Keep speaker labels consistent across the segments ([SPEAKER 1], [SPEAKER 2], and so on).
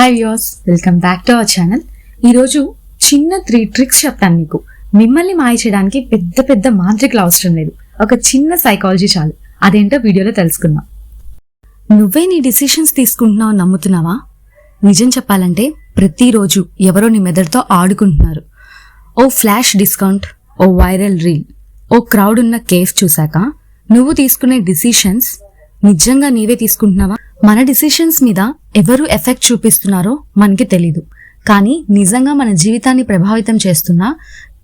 [SPEAKER 1] Hi views welcome back to our channel ఈరోజు చిన్న three tricks చెప్తాను మీకు. మిమ్మల్ని మాయ చేయడానికి పెద్ద పెద్ద మాంత్రికలు అవసరం లేదు. ఒక చిన్న సైకాలజీ చాలు. అదేంటో వీడియోలో తెలుసుకుందాం. నువ్వే నీ డిసిషన్స్ తీసుకుంటున్నావు నమ్ముతున్నావా? నిజం చెప్పాలంటే ప్రతిరోజు ఎవరో నీ మెదడుతో ఆడుకుంటున్నారు. ఓ ఫ్లాష్ డిస్కౌంట్ ఓ వైరల్ రీల్ ఓ క్రౌడ్ ఉన్న కేఫ్ చూశాక నువ్వు తీసుకునే డిసిషన్స్ నిజంగా నీవే తీసుకుంటున్నావా? మన డిసిషన్స్ మీద ఎవరు ఎఫెక్ట్ చూపిస్తున్నారో మనకి తెలీదు. కానీ నిజంగా మన జీవితాన్ని ప్రభావితం చేస్తున్న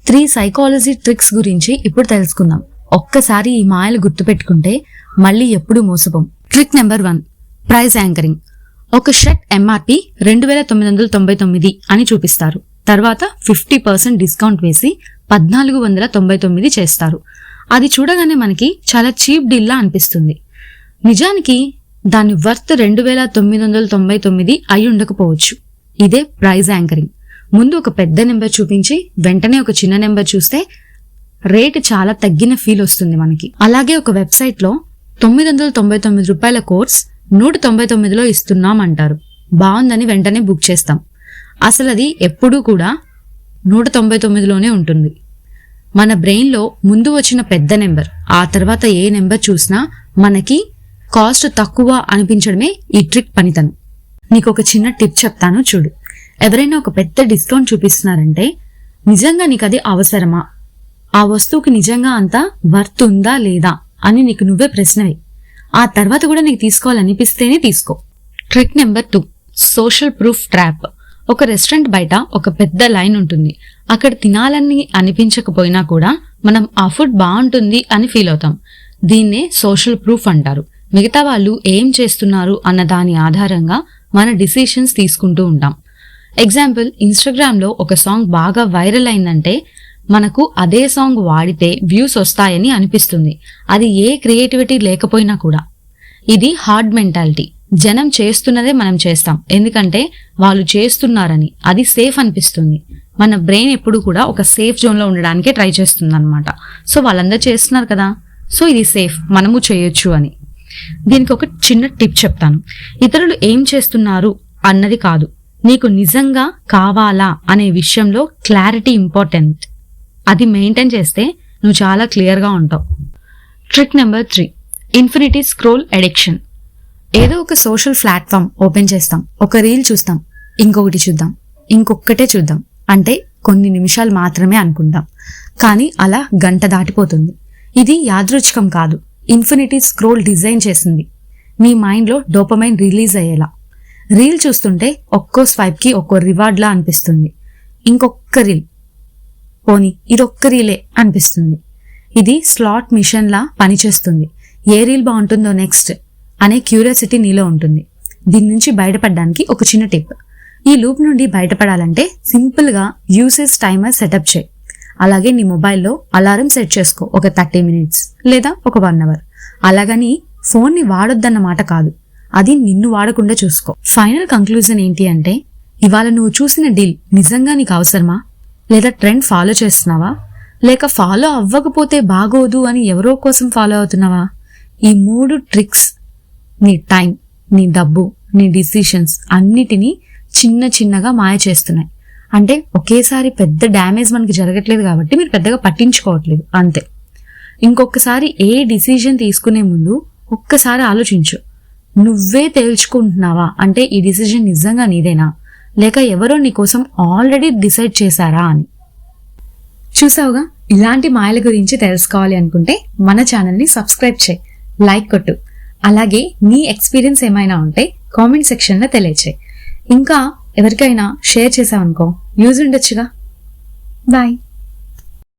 [SPEAKER 1] త్రీ సైకాలజీ ట్రిక్స్ గురించి ఇప్పుడు తెలుసుకుందాం. ఒక్కసారి ఈ మాయలు గుర్తుపెట్టుకుంటే మళ్ళీ ఎప్పుడు మోసపం. Trick number one price anchoring ఒక షర్ట్ ఎంఆర్పి రెండు వేల తొమ్మిది వందల తొంభై తొమ్మిది అని చూపిస్తారు. తర్వాత ఫిఫ్టీ పర్సెంట్ డిస్కౌంట్ వేసి పద్నాలుగు వందల తొంభై తొమ్మిది చేస్తారు. అది చూడగానే మనకి చాలా చీప్ డీల్లా అనిపిస్తుంది. నిజానికి దాని వర్త్ రెండు వేల తొమ్మిది వందల తొంభై తొమ్మిది అయి ఉండకపోవచ్చు. ఇదే ప్రైజ్ యాంకరింగ్. ముందు ఒక పెద్ద నెంబర్ చూపించి వెంటనే ఒక చిన్న నెంబర్ చూస్తే రేట్ చాలా తగ్గిన ఫీల్ వస్తుంది మనకి. అలాగే ఒక వెబ్సైట్లో తొమ్మిది వందల తొంభై తొమ్మిది రూపాయల కోర్స్ నూట తొంభై తొమ్మిదిలో ఇస్తున్నాం అంటారు బాగుందని వెంటనే బుక్ చేస్తాం. అసలు అది ఎప్పుడూ కూడా నూట తొంభై తొమ్మిదిలోనే ఉంటుంది. మన బ్రెయిన్లో ముందు వచ్చిన పెద్ద నెంబర్ ఆ తర్వాత ఏ నెంబర్ చూసినా మనకి కాస్ట్ తక్కువ అనిపించడమే ఈ ట్రిక్ పనితనం. నీకు ఒక చిన్న టిప్ చెప్తాను చూడు. ఎవరైనా ఒక పెద్ద డిస్కౌంట్ చూపిస్తున్నారంటే నిజంగా నీకు అది అవసరమా? ఆ వస్తువుకి నిజంగా అంత వర్త్ ఉందా లేదా అని నీకు నువ్వే ప్రశ్నవే. ఆ తర్వాత కూడా నీకు తీసుకోవాలనిపిస్తేనే తీసుకో. Trick number two. Social proof trap. ఒక రెస్టారెంట్ బయట ఒక పెద్ద లైన్ ఉంటుంది. అక్కడ తినాలని అనిపించకపోయినా కూడా మనం ఆ ఫుడ్ బాగుంటుంది అని ఫీల్ అవుతాం. దీన్నే సోషల్ ప్రూఫ్ అంటారు. మిగతా వాళ్ళు ఏం చేస్తున్నారు అన్న దాని ఆధారంగా మన డిసిషన్స్ తీసుకుంటూ ఉంటాం. ఎగ్జాంపుల్ ఇన్స్టాగ్రామ్లో ఒక సాంగ్ బాగా వైరల్ అయిందంటే మనకు అదే సాంగ్ వాడితే వ్యూస్ వస్తాయని అనిపిస్తుంది. అది ఏ క్రియేటివిటీ లేకపోయినా కూడా. ఇది హార్డ్ మెంటాలిటీ జనం చేస్తున్నదే మనం చేస్తాం. ఎందుకంటే వాళ్ళు చేస్తున్నారని. అది సేఫ్ అనిపిస్తుంది. మన బ్రెయిన్ ఎప్పుడు కూడా ఒక సేఫ్ జోన్లో ఉండడానికే ట్రై చేస్తుంది అనమాట సో వాళ్ళందరూ చేస్తున్నారు కదా. సో ఇది సేఫ్ మనము చేయొచ్చు అని. దీనికి ఒక చిన్న టిప్ చెప్తాను. ఇతరులు ఏం చేస్తున్నారు అన్నది కాదు. నీకు నిజంగా కావాలా అనే విషయంలో క్లారిటీ ఇంపార్టెంట్. అది మెయింటైన్ చేస్తే నువ్వు చాలా క్లియర్గా ఉంటావు. Trick number three. Infinity scroll addiction ఏదో ఒక సోషల్ ప్లాట్ఫామ్ ఓపెన్ చేస్తాం. ఒక రీల్ చూస్తాం. ఇంకొకటి చూద్దాం. ఇంకొకటే చూద్దాం. అంటే కొన్ని నిమిషాలు మాత్రమే అనుకుంటాం. కానీ అలా గంట దాటిపోతుంది. ఇది యాదృచ్ఛికం కాదు. ఇన్ఫినిటీ స్క్రోల్ డిజైన్ చేసింది. మీ మైండ్లో డోపమైన్ రిలీజ్ అయ్యేలా. రీల్ చూస్తుంటే ఒక్కో స్వైప్కి ఒక్కో రివార్డ్లా అనిపిస్తుంది. ఇంకొక రీల్. పోని ఇదొక్క రీలే అనిపిస్తుంది. ఇది స్లాట్ మిషన్లా పనిచేస్తుంది. ఏ రీల్ బాగుంటుందో నెక్స్ట్ అనే క్యూరియాసిటీ నీలో ఉంటుంది. దీని నుంచి బయటపడడానికి ఒక చిన్న టిప్. ఈ లూప్ నుండి బయటపడాలంటే సింపుల్గా యూసేజ్ టైమర్ సెటప్ చేయి. అలాగే నీ మొబైల్లో అలారం సెట్ చేసుకో ఒక థర్టీ మినిట్స్ లేదా ఒక వన్ అవర్. అలాగని ఫోన్ని వాడొద్దన్న మాట కాదు. అది నిన్ను వాడకుండా చూసుకో. ఫైనల్ కంక్లూజన్ ఏంటి అంటే ఇవాళ నువ్వు చూసిన డీల్ నిజంగా నీకు అవసరమా? లేదా ట్రెండ్ ఫాలో చేస్తున్నావా? లేక ఫాలో అవ్వకపోతే బాగోదు అని ఎవరో కోసం ఫాలో అవుతున్నావా? ఈ మూడు ట్రిక్స్ నీ టైం నీ డబ్బు నీ డిసిషన్స్ అన్నిటినీ చిన్న చిన్నగా మాయ చేస్తున్నాయి. అంటే ఒకేసారి పెద్ద డ్యామేజ్ మనకి జరగట్లేదు కాబట్టి మీరు పెద్దగా పట్టించుకోవట్లేదు. అంతే. ఇంకొకసారి ఏ డిసిజన్ తీసుకునే ముందు ఒక్కసారి ఆలోచించు. నువ్వే తేల్చుకుంటున్నావా? అంటే ఈ డిసిజన్ నిజంగా నీదేనా? లేక ఎవరో నీకోసం ఆల్రెడీ డిసైడ్ చేశారా అని. చూసావుగా? ఇలాంటి మాయల గురించి తెలుసుకోవాలి అనుకుంటే మన ఛానల్ని సబ్స్క్రైబ్ చేయి. లైక్ కొట్టు. అలాగే నీ ఎక్స్పీరియన్స్ ఏమైనా ఉంటే కామెంట్ సెక్షన్లో తెలియచేయి. ఇంకా ఎవరికైనా షేర్ చేసావనుకో యూజ్ ఉండొచ్చుగా. బాయ్.